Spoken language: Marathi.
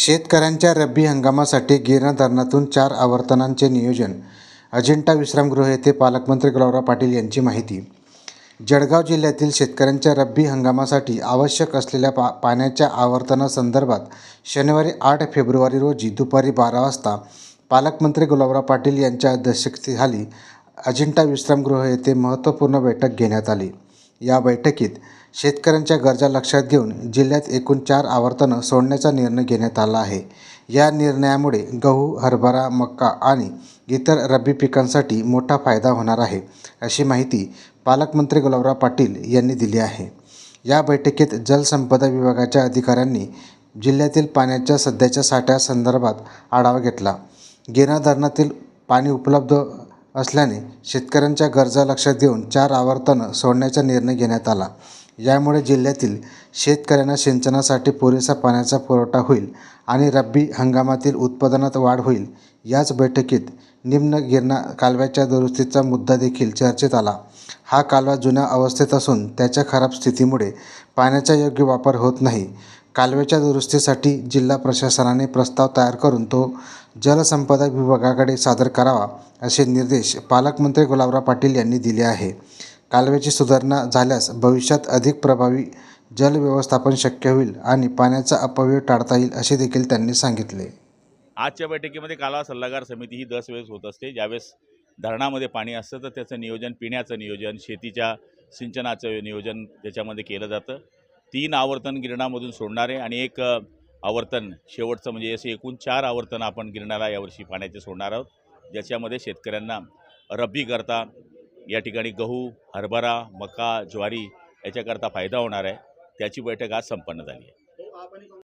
शेतकऱ्यांच्या रब्बी हंगामासाठी गिरणा धरणातून चार आवर्तनांचे नियोजन. अजिंठा विश्रामगृह येथे पालकमंत्री गुलाबराव पाटील यांची माहिती. जळगाव जिल्ह्यातील शेतकऱ्यांच्या रब्बी हंगामासाठी आवश्यक असलेल्या पा पाण्याच्या आवर्तनासंदर्भात शनिवारी आठ फेब्रुवारी रोजी दुपारी बारा वाजता पालकमंत्री गुलाबराव पाटील यांच्या अध्यक्षतेखाली अजिंठा विश्रामगृह येथे महत्त्वपूर्ण बैठक घेण्यात आली. या बैठकीत शेतकऱ्यांच्या गरजा लक्षात घेऊन जिल्ह्यात एकूण चार आवर्तनं सोडण्याचा निर्णय घेण्यात आला आहे. या निर्णयामुळे गहू हरभरा मका आणि इतर रब्बी पिकांसाठी मोठा फायदा होणार आहे अशी माहिती पालकमंत्री गुलाबराव पाटील यांनी दिली आहे. या बैठकीत जलसंपदा विभागाच्या अधिकाऱ्यांनी जिल्ह्यातील पाण्याच्या सध्याच्या साठ्यासंदर्भात आढावा घेतला. गिरणा धरणातील पाणी उपलब्ध असल्याने शेतकऱ्यांच्या गरजा लक्षात घेऊन चार आवर्तनं सोडण्याचा निर्णय घेण्यात आला. यामुळे जिल्ह्यातील शेतकऱ्यांना सिंचनासाठी पुरेसा पाण्याचा पुरवठा होईल आणि रब्बी हंगामातील उत्पादनात वाढ होईल. याच बैठकीत निम्न गिरणा कालव्याच्या दुरुस्तीचा मुद्दा देखील चर्चेत आला. हा कालवा जुन्या अवस्थेत असून त्याच्या खराब स्थितीमुळे पाण्याचा योग्य वापर होत नाही. कालव्याच्या दुरुस्तीसाठी जिल्हा प्रशासनाने प्रस्ताव तयार करून तो जलसंपदा विभागाकडे सादर करावा असे निर्देश पालकमंत्री गुलाबराव पाटील यांनी दिले आहे. कालव्याची सुधारणा झाल्यास भविष्यात अधिक प्रभावी जलव्यवस्थापन शक्य होईल आणि पाण्याचा अपव्यय टाळता येईल असे देखील त्यांनी सांगितले. आजच्या बैठकीमध्ये कालवा सल्लागार समिती ही दस वेळेस होत असते. ज्यावेळेस धरणामध्ये पाणी असतं तर त्याचं नियोजन पिण्याचं नियोजन शेतीच्या सिंचनाचं नियोजन त्याच्यामध्ये केलं जातं. तीन आवर्तन गिरणामधून सोडणारे आणि एक आवर्तन शेवटचं म्हणजे असे एकूण चार आवर्तन आपण गिरणाला यावर्षी पाण्याचे सोडणार आहोत. ज्याच्यामध्ये शेतकऱ्यांना रब्बी करता या ठिकाणी गहू हरभरा मका ज्वारी याच्याकरता फायदा होणार आहे. त्याची बैठक आज संपन्न झाली आहे.